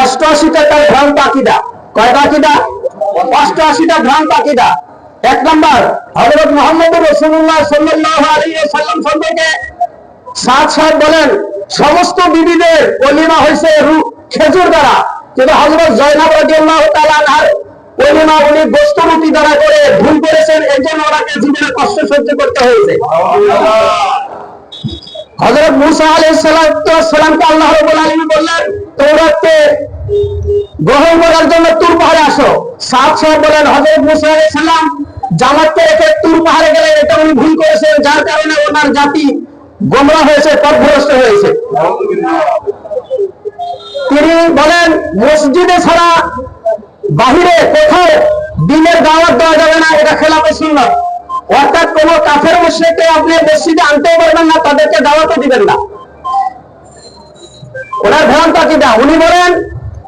অষ্টআশিটা তার অষ্টআশিটা এক নম্বর, হযরত মুহাম্মদ আলাইহি ওয়াসাল্লাম সম্পর্কে সাত বলেন, সমস্ত বিবিদের অলিমা হয়েছে খেজুর দ্বারা। কিন্তু হজরত জয়নাব রাদিয়াল্লাহু তাআলা আনহার অলিমা উনি গোস্ত দ্বারা করে ভুল করেছেন এর জন্য ওনাকে জীবনে কষ্ট সহ্য করতে হয়েছে। হযরত মুসা আলাইহিস সালামকে আল্লাহ রাব্বুল আলামিন বললেন তৌরাতকে গ্রহণ করার জন্য তুর পাহাড়ে আসো। সাত সাহেব বলেন হযরত মুসা আলাইহিস সালাম জামাতকে রেখে তুর পাহাড়ে গেলেন, এটা উনি ভুল করেছেন। যার কারণে ওনার জাতি গোমরা হয়েছে, পথভ্রষ্ট হয়েছে। তিনি বলেন, মসজিদে ছাড়া বাহিরে কোথাও দিনের দাওয়াত দেওয়া যাবে না, এটা খেলাফে সুন্নাত। অর্থাৎ কোন কাফের মুশরিককে আপনি মসজিদে আনতেও পারবেন না, তাদেরকে দাওয়াতও দিবেন না। ওনার ভ্রান্ত আকিদা। উনি বলেন,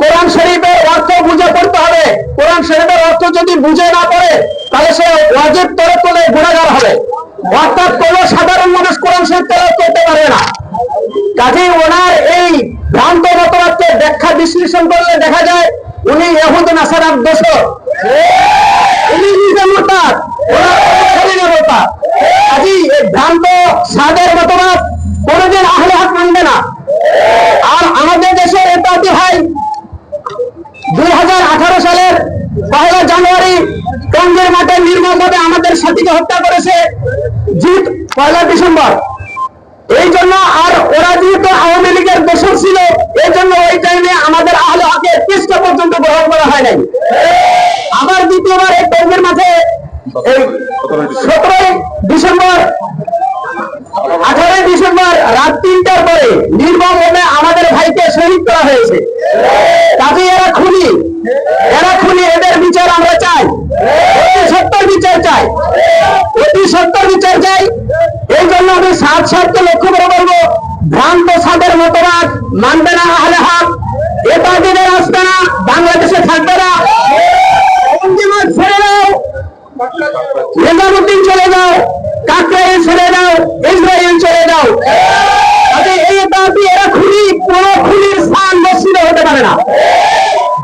কোরআন শরীফের অর্থ বুঝে পড়তে হবে। কোরআন শরীফের অর্থ যদি বুঝে না পড়ে, তাহলে সে ওয়াজিব তরে তোলে গুণাগার হবে। অর্থাৎ কোন সাধারণ মানুষ কোরআন শরীফ তেলাওয়াত করতে পারবে না। কাজেই ওনার এই ভ্রান্ত মতবাদকে ব্যাখ্যা বিশ্লেষণ করলে দেখা যায়, উনি এহুদ নাসারার দোষর। উনি নিজে মোরতাদ ওনার শরীরে মোরতাদ কাজেই এই ভ্রান্ত সাদের মতবাদ কোনোদিন আহলে হাত মানবে না আর আমাদের দেশের এটাতে ভাই দুই সালের পহেলা জানুয়ারি টঙ্গের মাঠে নির্মমভাবে আমাদের সাথীকে হত্যা করেছে জিত পয়লা ডিসেম্বর। এই জন্য আর ওরা যেহেতু আওয়ামী লীগের দোষর ছিল, এই জন্য ওই টাইমে আমাদের আহলে হকের পৃষ্ঠা পর্যন্ত গ্রহণ করা হয় নাই। আবার দ্বিতীয়বার এই টঙ্গের মাঠে এই সতেরোই ডিসেম্বর, আঠারোই ডিসেম্বর রাত তিনটার পরে নির্মম ভাবে আমাদের ভাইকে শহীদ করা হয়েছে। কাজে এরা খুনি এরা খুনি এদের বিচার আমরা চাই অতি সত্তর বিচার চাই অতি সত্তর বিচার চাই এই জন্য আমি সাত সাতকে লক্ষ্য করে বলব ভ্রান্ত সাদের মতবাদ মানবে না আহলে হাত এ পার্টিদের আসবে না, বাংলাদেশে থাকবে না। ছেড়ে দাও চলে কাকরাইল ছেড়ে দাও ইসরায়েল চলে তাতে এই দাবি এরা খুনি, কোন খুনির স্থান মসজিদে হতে পারে না।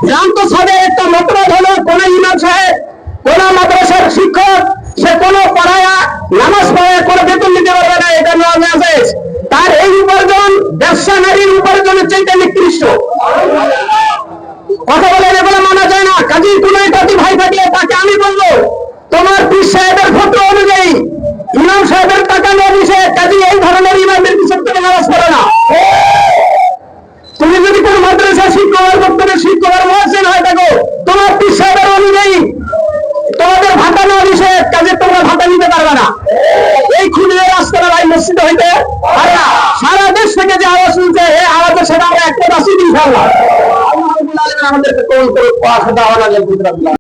ভ্রান্ত সাদে একটা মতবাদ হলো, কোন ইমাম সাহেব, কোন মাদ্রাসার শিক্ষক, সে কোন পড়ায়া নামাজ পড়ে, কোন বেতন নিতে পারবে না এটা আছে তার এই উপার্জন ব্যবসা নারীর উপার্জনের চাইতে নিকৃষ্ট। কথা বলে এগুলো মানা যায় না। কাজী কোন জাতি ভাই থাকলে তাকে আমি বলব, তোমার পীর সাহেবের ফটো অনুযায়ী, ইমাম সাহেবের টাকা নিয়ে দিছে কাজী এই ধরনের ইমামের পিছন থেকে নামাজ পড়ে না। তুমি যদি কোন মাদ্রাসা শিক্ষকের বক্তব্যে শিক্ষকের মহাসেন হয়ে থাকো, তোমার পীর সাহেবের অনুযায়ী তোমাদের ভাতা নেওয়া দিছে, কাজে তোমরা ভাতা নিতে পারবে না। এই খুনির রাস্তাটা ভাই মসজিদ হইতে সারা যে আওয়াজ শুনছে এই আওয়াজের সাথে আমরা একটা বাসি আলামিন আমাদেরকে কবুল করে আখিরু দাওয়ানা আলহামদুলিল্লাহ